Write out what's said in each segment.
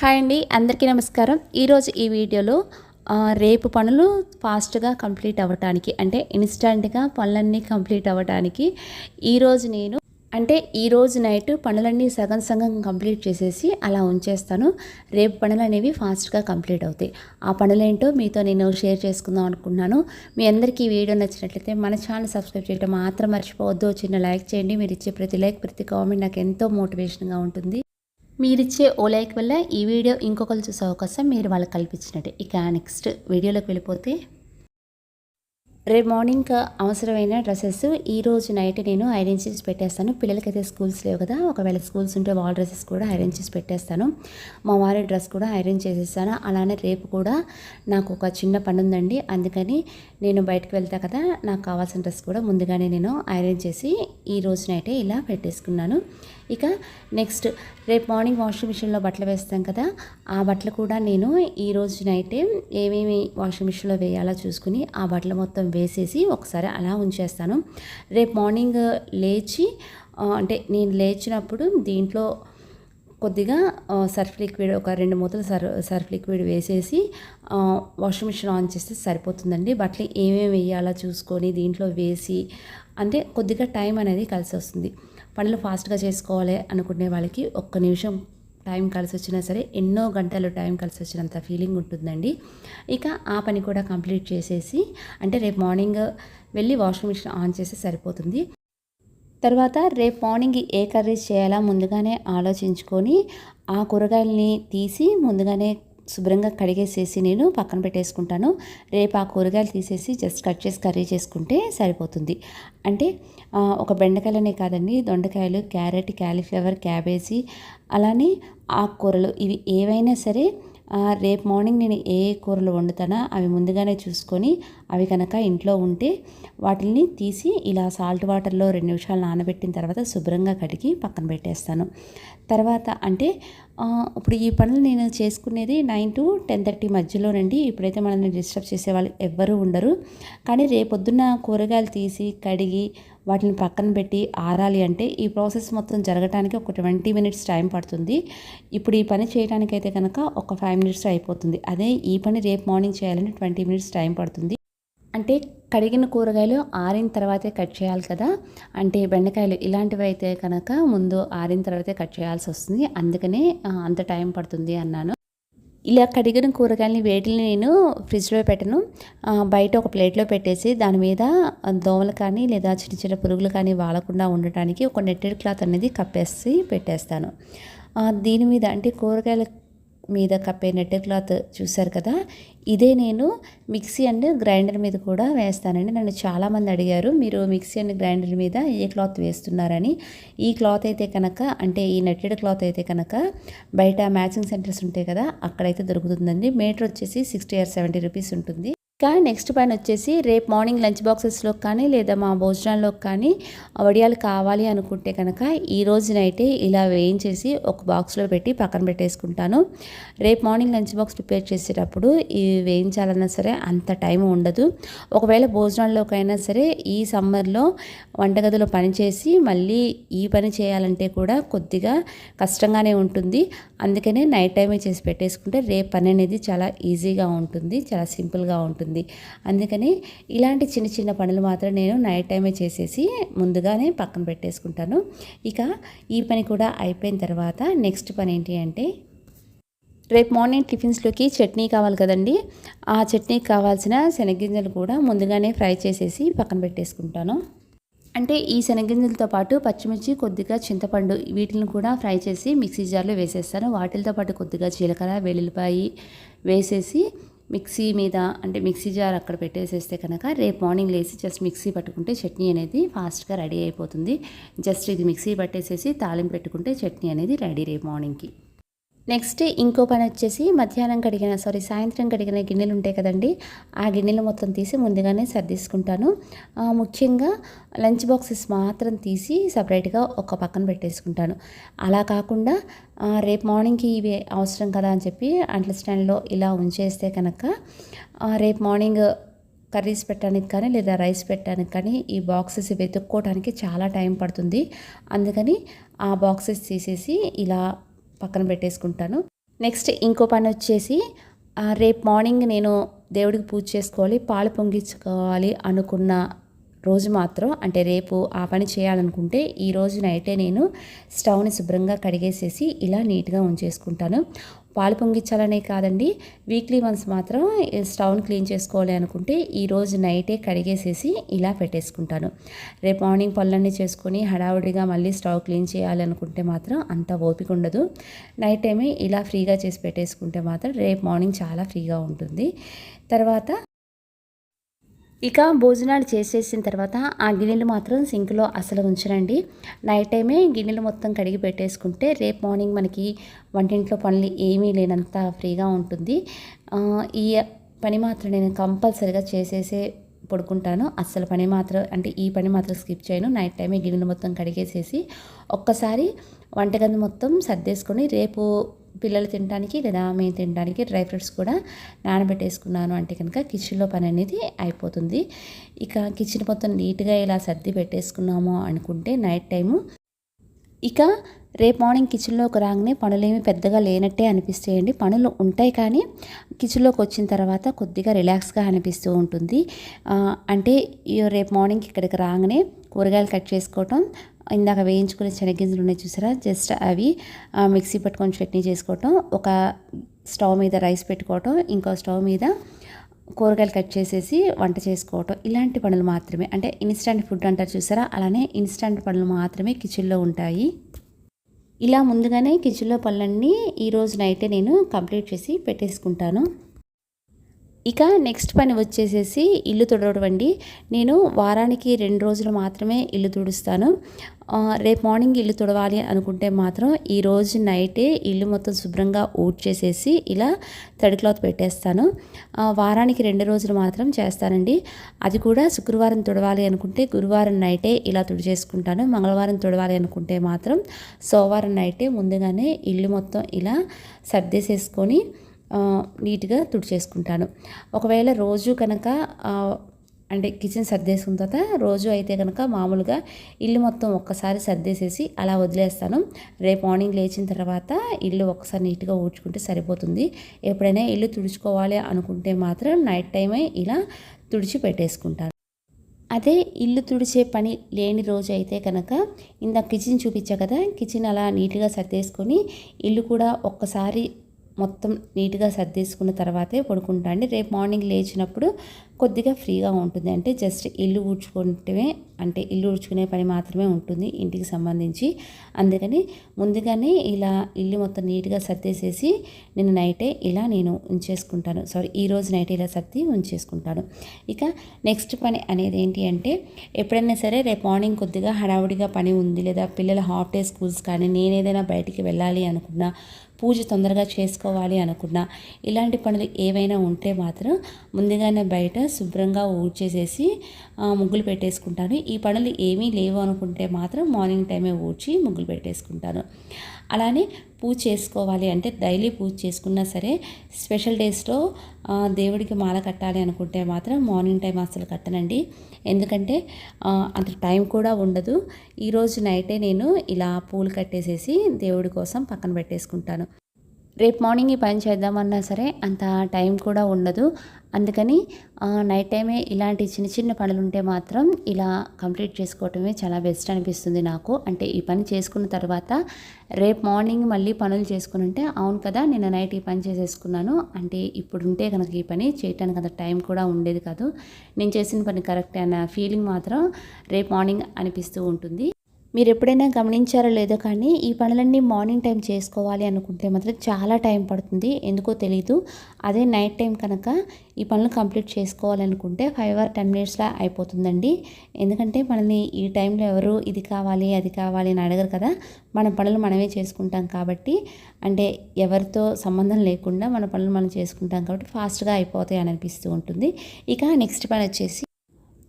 Hi అండి అందరికీ నమస్కారం. ఈరోజు ఈ వీడియోలో రేపు పనులు ఫాస్ట్గా కంప్లీట్ అవ్వటానికి అంటే ఇన్స్టంట్గా పనులన్నీ కంప్లీట్ అవ్వటానికి ఈరోజు నేను అంటే ఈరోజు నైట్ పనులన్నీ సగం సగం కంప్లీట్ చేసేసి అలా ఉంచేస్తాను. రేపు పనులు అనేవి ఫాస్ట్గా కంప్లీట్ అవుతాయి. ఆ పనులేంటో మీతో నేను షేర్ చేసుకుందాం అనుకున్నాను మీ అందరికీ ఈ వీడియో నచ్చినట్లయితే మన ఛానల్ సబ్స్క్రైబ్ చేయడం మాత్రం మర్చిపోవద్దు. చిన్న లైక్ చేయండి. మీరు ఇచ్చే ప్రతి లైక్ ప్రతి కామెంట్ నాకు ఎంతో మోటివేషన్గా ఉంటుంది. మీరిచ్చే ఓ లైక్ వల్ల ఈ వీడియో ఇంకొకరు చూసే అవకాశం మీరు వాళ్ళకి కల్పించినట్టే. ఇక నెక్స్ట్ వీడియోలోకి వెళ్ళిపోతే రేపు మార్నింగ్ అవసరమైన డ్రెస్సెస్ ఈ రోజు నైట్ నేను ఐరన్ చేసి పెట్టేస్తాను. పిల్లలకైతే స్కూల్స్ లేవు కదా ఒకవేళ స్కూల్స్ ఉంటే వాళ్ళ డ్రెస్సెస్ కూడా ఐరన్ చేసి పెట్టేస్తాను. మా వారి డ్రెస్ కూడా ఐరన్ చేసేస్తాను. అలానే రేపు కూడా నాకు ఒక చిన్న పని ఉందండి. అందుకని నేను బయటకు వెళ్తా కదా నాకు కావాల్సిన డ్రెస్ కూడా ముందుగానే నేను ఐరన్ చేసి ఈ రోజు నైటే ఇలా పెట్టేసుకున్నాను. ఇక నెక్స్ట్ రేపు మార్నింగ్ వాషింగ్ మిషన్లో బట్టలు వేస్తాం కదా ఆ బట్టలు కూడా నేను ఈ రోజు నైటే ఏమేమి వాషింగ్ మిషన్లో వేయాలో చూసుకుని ఆ బట్టలు మొత్తం వేసేసి ఒకసారి అలా ఉంచేస్తాను. రేపు మార్నింగ్ లేచి అంటే నేను లేచినప్పుడు దీంట్లో కొద్దిగా సర్ఫ్ లిక్విడ్ ఒక రెండు మూతలు సర్ఫ్ సర్ఫ్ లిక్విడ్ వేసేసి వాషింగ్ మిషన్ ఆన్ చేస్తే సరిపోతుందండి. బట్టలు ఏమేమి వేయాలో చూసుకొని దీంట్లో వేసి అంటే కొద్దిగా టైం అనేది కలిసి వస్తుంది. పనులు ఫాస్ట్గా చేసుకోవాలి అనుకునే వాళ్ళకి ఒక్క నిమిషం టైం కలిసి వచ్చినా సరే ఎన్నో గంటలు టైం కలిసి వచ్చినంత ఫీలింగ్ ఉంటుందండి. ఇక ఆ పని కూడా కంప్లీట్ చేసేసి అంటే రేపు మార్నింగ్ వెళ్ళి వాషింగ్ మిషన్ ఆన్ చేస్తే సరిపోతుంది. తర్వాత రేపు మార్నింగ్ ఏ కర్రీస్ చేయాలా ముందుగానే ఆలోచించుకొని ఆ కూరగాయలని తీసి ముందుగానే శుభ్రంగా కడిగేసేసి నేను పక్కన పెట్టేసుకుంటాను. రేపు ఆ కూరగాయలు తీసేసి జస్ట్ కట్ చేసి కర్రీ చేసుకుంటే సరిపోతుంది. అంటే ఒక బెండకాయలనే కాదండి దొండకాయలు క్యారెట్ క్యాలీఫ్లవర్ క్యాబేజీ అలానే ఆకుకూరలు ఇవి ఏవైనా సరే రేపు మార్నింగ్ నేను ఏ కూరలు వండుతానో అవి ముందుగానే చూసుకొని అవి కనుక ఇంట్లో ఉంటే వాటిని తీసి ఇలా సాల్ట్ వాటర్లో రెండు నిమిషాలు నానబెట్టిన తర్వాత శుభ్రంగా కడిగి పక్కన పెట్టేస్తాను. తర్వాత అంటే ఇప్పుడు ఈ పనులు నేను చేసుకునేది నైన్ టు టెన్ థర్టీ మధ్యలోనండి. ఇప్పుడైతే మనల్ని డిస్టర్బ్ చేసే వాళ్ళు ఎవ్వరూ ఉండరు. కానీ రేపొద్దున్న కూరగాయలు తీసి కడిగి వాటిని పక్కన పెట్టి ఆరాలి అంటే ఈ ప్రాసెస్ మొత్తం జరగడానికి ఒక ట్వంటీ మినిట్స్ టైం పడుతుంది. ఇప్పుడు ఈ పని చేయడానికైతే కనుక ఒక ఫైవ్ మినిట్స్ అయిపోతుంది. అదే ఈ పని రేపు మార్నింగ్ చేయాలంటే ట్వంటీ మినిట్స్ టైం పడుతుంది. అంటే కడిగిన కూరగాయలు ఆరిన తర్వాతే కట్ చేయాలి కదా. అంటే బెండకాయలు ఇలాంటివి అయితే కనుక ముందు ఆరిన తర్వాతే కట్ చేయాల్సి వస్తుంది. అందుకనే అంత టైం పడుతుంది అన్నాను. ఇలా కడిగిన కూరగాయలని వేటిని నేను ఫ్రిడ్జ్లో పెట్టను. బయట ఒక ప్లేట్లో పెట్టేసి దాని మీద దోమలు కానీ లేదా చిన్న చిన్న పురుగులు కానీ వాలకుండా ఉండటానికి ఒక నెట్టెడ్ క్లాత్ అనేది కప్పేసి పెట్టేస్తాను. దీని మీద అంటే కూరగాయల మీద కప్పే నెట్ క్లాత్ చూశారు కదా. ఇదే నేను మిక్సీ అండ్ గ్రైండర్ మీద కూడా వేస్తానండి. నన్ను చాలామంది అడిగారు మీరు మిక్సీ అండ్ గ్రైండర్ మీద ఏ క్లాత్ వేస్తున్నారని? ఈ క్లాత్ అయితే కనుక అంటే ఈ నెట్టెడ్ క్లాత్ అయితే కనుక బయట మ్యాచింగ్ సెంటర్స్ ఉంటాయి కదా అక్కడైతే దొరుకుతుందండి. మీటర్ వచ్చేసి సిక్స్టీ ఆర్ సెవెంటీ రూపీస్ ఉంటుంది. కానీ నెక్స్ట్ పైన వచ్చేసి రేపు మార్నింగ్ లంచ్ బాక్సెస్లో కానీ లేదా మా భోజనాల్లో కానీ వడియాలు కావాలి అనుకుంటే కనుక ఈ రోజునైతే ఇలా వేయించేసి ఒక బాక్స్లో పెట్టి పక్కన పెట్టేసుకుంటాను. రేపు మార్నింగ్ లంచ్ బాక్స్ ప్రిపేర్ చేసేటప్పుడు ఇవి వేయించాలన్నా సరే అంత టైం ఉండదు. ఒకవేళ భోజనాల్లోకైనా సరే ఈ సమ్మర్లో వంటగదిలో పని చేసి మళ్ళీ ఈ పని చేయాలంటే కూడా కొద్దిగా కష్టంగానే ఉంటుంది. అందుకనే నైట్ టైమే చేసి పెట్టేసుకుంటే రేపు పని అనేది చాలా ఈజీగా ఉంటుంది చాలా సింపుల్గా ఉంటుంది. అందుకని ఇలాంటి చిన్న చిన్న పనులు మాత్రం నేను నైట్ టైమే చేసేసి ముందుగానే పక్కన పెట్టేసుకుంటాను. ఇక ఈ పని కూడా అయిపోయిన తర్వాత నెక్స్ట్ పని ఏంటి అంటే రేపు మార్నింగ్ టిఫిన్స్లోకి చట్నీ కావాలి కదండి. ఆ చట్నీకి కావాల్సిన శనగింజలు కూడా ముందుగానే ఫ్రై చేసేసి పక్కన పెట్టేసుకుంటాను. అంటే ఈ శనగింజలతో పాటు పచ్చిమిర్చి కొద్దిగా చింతపండు వీటిని కూడా ఫ్రై చేసి మిక్సీ జార్లో వేసేస్తాను. వాటితో పాటు కొద్దిగా జీలకర్ర వెల్లుల్లిపాయి వేసేసి మిక్సీ మీద అంటే మిక్సీ జార్ అక్కడ పెట్టేసేస్తే కనుక రేపు మార్నింగ్ లేచి జస్ట్ మిక్సీ పట్టుకుంటే చట్నీ అనేది ఫాస్ట్గా రెడీ అయిపోతుంది. జస్ట్ ఇది మిక్సీ పట్టేసేసి తాలింపు పెట్టుకుంటే చట్నీ అనేది రెడీ రేపు మార్నింగ్కి. నెక్స్ట్ ఇంకో పని వచ్చేసి మధ్యాహ్నం కడిగిన సారీ సాయంత్రం కడిగిన గిన్నెలు ఉంటాయి కదండి ఆ గిన్నెలు మొత్తం తీసి ముందుగానే సర్దేసుకుంటాను. ముఖ్యంగా లంచ్ బాక్సెస్ మాత్రం తీసి సపరేట్గా ఒక పక్కన పెట్టేసుకుంటాను. అలా కాకుండా రేపు మార్నింగ్కి ఇవి అవసరం కదా అని చెప్పి అంట్ల స్టాండ్లో ఇలా ఉంచేస్తే కనుక రేపు మార్నింగ్ కర్రీస్ పెట్టడానికి కానీ లేదా రైస్ పెట్టడానికి కానీ ఈ బాక్సెస్ వెతుక్కోవడానికి చాలా టైం పడుతుంది. అందుకని ఆ బాక్సెస్ తీసేసి ఇలా పక్కన పెట్టేసుకుంటాను. నెక్స్ట్ ఇంకో పని వచ్చేసి రేపు మార్నింగ్ నేను దేవుడికి పూజ చేసుకోవాలి పాలు పొంగించుకోవాలి అనుకున్న రోజు మాత్రం అంటే రేపు ఆ పని చేయాలనుకుంటే ఈ రోజు నైటే నేను స్టవ్ని శుభ్రంగా కడిగేసేసి ఇలా నీట్గా ఉంచేసుకుంటాను. పాలు పొంగించాలనే కాదండి వీక్లీ వన్స్ మాత్రం స్టవ్ని క్లీన్ చేసుకోవాలి అనుకుంటే ఈ రోజు నైటే కడిగేసేసి ఇలా పెట్టేసుకుంటాను. రేపు మార్నింగ్ పనులన్నీ చేసుకొని హడావుడిగా మళ్ళీ స్టవ్ క్లీన్ చేయాలనుకుంటే మాత్రం అంత ఓపిక ఉండదు. నైట్ టైమే ఇలా ఫ్రీగా చేసి పెట్టేసుకుంటే మాత్రం రేపు మార్నింగ్ చాలా ఫ్రీగా ఉంటుంది. తర్వాత ఇక భోజనాలు చేసేసిన తర్వాత ఆ గిన్నెలు మాత్రం సింక్లో అసలు ఉంచరండి. నైట్ టైమే గిన్నెలు మొత్తం కడిగి పెట్టేసుకుంటే రేపు మార్నింగ్ మనకి వంటింట్లో పనులు ఏమీ లేనంత ఫ్రీగా ఉంటుంది. ఈ పని మాత్రం నేను కంపల్సరీగా చేసేసే పడుకుంటాను. అస్సలు పని మాత్రం అంటే ఈ పని మాత్రం స్కిప్ చేయను. నైట్ టైమే గిన్నెలు మొత్తం కడిగేసేసి ఒక్కసారి వంటగది మొత్తం సర్దేసుకొని రేపు పిల్లలు తినడానికి లేదా మేము తినడానికి డ్రై ఫ్రూట్స్ కూడా నానబెట్టేసుకున్నాను. అంటే కనుక కిచెన్లో పని అనేది అయిపోతుంది. ఇక కిచెన్ మొత్తం నీట్గా ఇలా సర్ది పెట్టేసుకున్నాము అనుకుంటే నైట్ టైము. ఇక రేపు మార్నింగ్ కిచెన్లోకి రాగానే పనులేమి పెద్దగా లేనట్టే అనిపిస్తాయండి పనులు ఉంటాయి కానీ కిచెన్లోకి వచ్చిన తర్వాత కొద్దిగా రిలాక్స్గా అనిపిస్తూ ఉంటుంది. అంటే రేపు మార్నింగ్ ఇక్కడికి రాగానే కూరగాయలు కట్ చేసుకోవటం ఇందాక వేయించుకునే శనగింజలు ఉన్నాయి చూసారా? జస్ట్ అవి మిక్సీ పట్టుకొని చట్నీ చేసుకోవటం ఒక స్టవ్ మీద రైస్ పెట్టుకోవటం ఇంకో స్టవ్ మీద కూరగాయలు కట్ చేసేసి వంట చేసుకోవటం ఇలాంటి పనులు మాత్రమే. అంటే ఇన్స్టంట్ ఫుడ్ అంటారు చూసారా? అలానే ఇన్స్టంట్ పనులు మాత్రమే కిచెన్లో ఉంటాయి. ఇలా ముందుగానే కిచెన్లో పనులన్నీ ఈరోజు నైటే నేను కంప్లీట్ చేసి పెట్టేసుకుంటాను. ఇక నెక్స్ట్ పని వచ్చేసేసి ఇల్లు తుడవడం అండి. నేను వారానికి రెండు రోజులు మాత్రమే ఇల్లు తుడుస్తాను. రేపు మార్నింగ్ ఇల్లు తుడవాలి అనుకుంటే మాత్రం ఈ రోజు నైటే ఇల్లు మొత్తం శుభ్రంగా ఊడ్చేసేసి ఇలా తడి క్లాత్ పెట్టేస్తాను. వారానికి రెండు రోజులు మాత్రం చేస్తానండి. అది కూడా శుక్రవారం తుడవాలి అనుకుంటే గురువారం నైటే ఇలా తుడిచేసుకుంటాను. మంగళవారం తుడవాలి అనుకుంటే మాత్రం సోమవారం నైటే ముందుగానే ఇల్లు మొత్తం ఇలా సర్దేసేసుకొని నీట్గా తుడిచేసుకుంటాను. ఒకవేళ రోజు కనుక అంటే కిచెన్ సర్దేసుకున్న తర్వాత రోజు అయితే కనుక మామూలుగా ఇల్లు మొత్తం ఒక్కసారి సర్దేసేసి అలా వదిలేస్తాను. రేపు మార్నింగ్ లేచిన తర్వాత ఇల్లు ఒక్కసారి నీట్గా ఊడ్చుకుంటే సరిపోతుంది. ఎప్పుడైనా ఇల్లు తుడుచుకోవాలి అనుకుంటే మాత్రం నైట్ టైమే ఇలా తుడిచి పెట్టేసుకుంటాను. అదే ఇల్లు తుడిచే పని లేని రోజు అయితే కనుక ఇందా కిచెన్ చూపించా కదా కిచెన్ అలా నీట్గా సర్దేసుకొని ఇల్లు కూడా ఒక్కసారి మొత్తం నీట్గా సర్దేసుకున్న తర్వాతే పడుకుంటా అండి. రేపు మార్నింగ్ లేచినప్పుడు కొద్దిగా ఫ్రీగా ఉంటుంది. అంటే జస్ట్ ఇల్లు ఊడ్చుకుంటే అంటే ఇల్లు ఊడ్చుకునే పని మాత్రమే ఉంటుంది ఇంటికి సంబంధించి. అందుకని ముందుగానే ఇలా ఇల్లు మొత్తం నీట్గా సర్దేసేసి నేను నైటే ఇలా నేను ఉంచేసుకుంటాను. సారీ ఈ రోజు నైట్ ఇలా సర్ది ఉంచేసుకుంటాను. ఇక నెక్స్ట్ పని అనేది ఏంటి అంటే ఎప్పుడైనా సరే రేపు మార్నింగ్ కొద్దిగా హడావుడిగా పని ఉంది లేదా పిల్లల హాఫ్ డే స్కూల్స్ కానీ నేనేదైనా బయటికి వెళ్ళాలి అనుకున్నా పూజ తొందరగా చేసుకోవాలి అనుకున్నా. ఇలాంటి పనులు ఏవైనా ఉంటే మాత్రం ముందుగానే బయట శుభ్రంగా ఊడ్చేసేసి ముగ్గులు పెట్టేసుకుంటాను. ఈ పనులు ఏమీ లేవు అనుకుంటే మాత్రం మార్నింగ్ టైమే ఊడ్చి ముగ్గులు పెట్టేసుకుంటాను. అలానే పూజ చేసుకోవాలి. అంటే డైలీ పూజ చేసుకున్నా సరే స్పెషల్ డేస్లో దేవుడికి మాల కట్టాలి అనుకుంటే మాత్రం మార్నింగ్ టైం అసలు కట్టనండి. ఎందుకంటే అంత టైం కూడా ఉండదు. ఈరోజు నైటే నేను ఇలా పూలు కట్టేసేసి దేవుడి కోసం పక్కన పెట్టేసుకుంటాను. రేపు మార్నింగ్ ఈ పని చేద్దామన్నా సరే అంత టైం కూడా ఉండదు. అందుకని నైట్ టైమే ఇలాంటి చిన్న చిన్న పనులు ఉంటే మాత్రం ఇలా కంప్లీట్ చేసుకోవటమే చాలా బెస్ట్ అనిపిస్తుంది నాకు. అంటే ఈ పని చేసుకున్న తర్వాత రేపు మార్నింగ్ మళ్ళీ పనులు చేసుకుని ఉంటే అవును కదా నేను నైట్ ఈ పని చేసేసుకున్నాను. అంటే ఇప్పుడు ఉంటే కనుక ఈ పని చేయటానికి అంత టైం కూడా ఉండేది కాదు. నేను చేసిన పని కరెక్ట్ అన్న ఫీలింగ్ మాత్రం రేపు మార్నింగ్ అనిపిస్తూ ఉంటుంది. మీరు ఎప్పుడైనా గమనించారో లేదో కానీ ఈ పనులన్నీ మార్నింగ్ టైం చేసుకోవాలి అనుకుంటే మాత్రం చాలా టైం పడుతుంది. ఎందుకో తెలీదు. అదే నైట్ టైం కనుక ఈ పనులు కంప్లీట్ చేసుకోవాలనుకుంటే ఫైవ్ ఆర్ టెన్ మినిట్స్లో అయిపోతుందండి. ఎందుకంటే మనల్ని ఈ టైంలో ఎవరు ఇది కావాలి అది కావాలి అని అడగరు కదా. మన పనులు మనమే చేసుకుంటాం కాబట్టి అంటే ఎవరితో సంబంధం లేకుండా మన పనులు మనం చేసుకుంటాం కాబట్టి ఫాస్ట్గా అయిపోతాయి అని అనిపిస్తూ ఉంటుంది. ఇక నెక్స్ట్ పని వచ్చేసి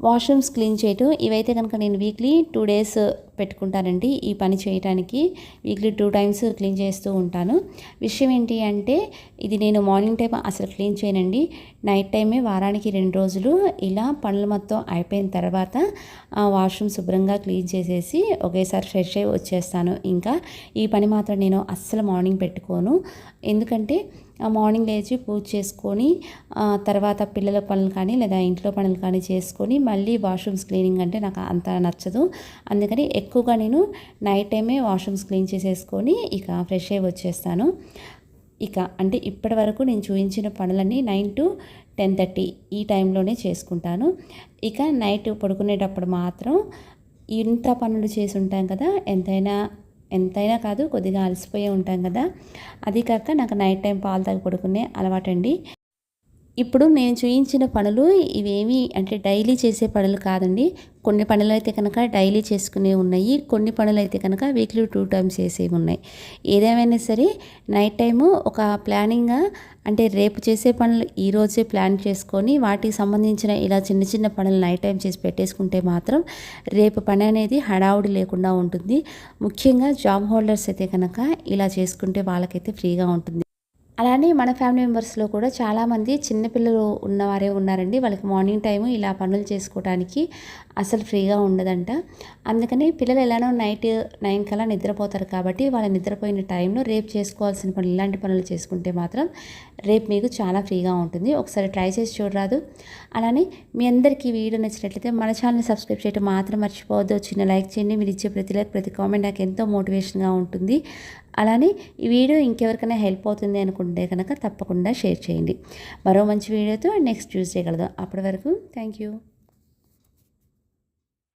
వాష్రూమ్స్ క్లీన్ చేయటం ఇవైతే కనుక నేను వీక్లీ టూ డేస్ పెట్టుకుంటానండి ఈ పని చేయడానికి వీక్లీ టూ టైమ్స్ క్లీన్ చేస్తూ ఉంటాను. విషయం ఏంటి అంటే ఇది నేను మార్నింగ్ టైం అసలు క్లీన్ చేయనండి. నైట్ టైమే వారానికి రెండు రోజులు ఇలా పనులు మొత్తం అయిపోయిన తర్వాత వాష్రూమ్ శుభ్రంగా క్లీన్ చేసేసి ఒకేసారి ఫ్రెష్ అయ్యి వచ్చేస్తాను. ఇంకా ఈ పని మాత్రం నేను అస్సలు మార్నింగ్ పెట్టుకోను. ఎందుకంటే మార్నింగ్ లేచి పూజ చేసుకొని తర్వాత పిల్లల పనులు కానీ లేదా ఇంట్లో పనులు కానీ చేసుకొని మళ్ళీ వాష్రూమ్స్ క్లీనింగ్ అంటే నాకు అంత నచ్చదు. అందుకని ఎక్కువగా నేను నైట్ టైమే వాష్రూమ్స్ క్లీన్ చేసేసుకొని ఇక ఫ్రెష్ అయ్యి వచ్చేస్తాను. ఇక అంటే ఇప్పటి వరకు నేను చూపించిన పనులన్నీ నైన్ టు టెన్ థర్టీ ఈ టైంలోనే చేసుకుంటాను. ఇక నైట్ పడుకునేటప్పుడు మాత్రం ఇంత పనులు చేసి ఉంటాం కదా ఎంతైనా ఎంతైనా కాదు కొద్దిగా అలసిపోయి ఉంటాం కదా. అది కాక నాకు నైట్ టైం పాలు తాగి పడుకునే అలవాటండి. ఇప్పుడు నేను చూయించిన పనులు ఇవేమి అంటే డైలీ చేసే పనులు కాదండి. కొన్ని పనులు అయితే కనుక డైలీ చేసుకునే ఉన్నాయి. కొన్ని పనులు అయితే కనుక వీక్లీ టూ టైమ్స్ చేసేవి ఉన్నాయి. ఏదేమైనా సరే నైట్ టైము ఒక ప్లానింగ్గా అంటే రేపు చేసే పనులు ఈరోజే ప్లాన్ చేసుకొని వాటికి సంబంధించిన ఇలా చిన్న చిన్న పనులు నైట్ టైం చేసి పెట్టేసుకుంటే మాత్రం రేపు పని అనేది హడావుడి లేకుండా ఉంటుంది. ముఖ్యంగా జాబ్ హోల్డర్స్ అయితే కనుక ఇలా చేసుకుంటే వాళ్ళకైతే ఫ్రీగా ఉంటుంది. అలానే మన ఫ్యామిలీ మెంబర్స్లో కూడా చాలామంది చిన్నపిల్లలు ఉన్నవారే ఉన్నారండి. వాళ్ళకి మార్నింగ్ టైము ఇలా పనులు చేసుకోవడానికి అసలు ఫ్రీగా ఉండదంట. అందుకని పిల్లలు ఎలానో నైట్ నైన్ కల్లా నిద్రపోతారు కాబట్టి వాళ్ళ నిద్రపోయిన టైంలో రేపు చేసుకోవాల్సిన పనులు ఇలాంటి పనులు చేసుకుంటే మాత్రం రేపు మీకు చాలా ఫ్రీగా ఉంటుంది. ఒకసారి ట్రై చేసి చూడరాదు. అలానే మీ అందరికీ వీడియో నచ్చినట్లయితే మన ఛానల్ సబ్స్క్రైబ్ చేయడం మాత్రం మర్చిపోవద్దు. చిన్న లైక్ చేయండి. మీరు ఇచ్చే ప్రతి లైక్ ప్రతి కామెంట్ నాకు ఎంతో మోటివేషన్గా ఉంటుంది. అలానే ఈ వీడియో ఇంకెవరికైనా హెల్ప్ అవుతుంది అనుకుంటే కనుక తప్పకుండా షేర్ చేయండి. మరో మంచి వీడియోతో నెక్స్ట్ చూస్ చేయగలదు అప్పటి వరకు థ్యాంక్ యూ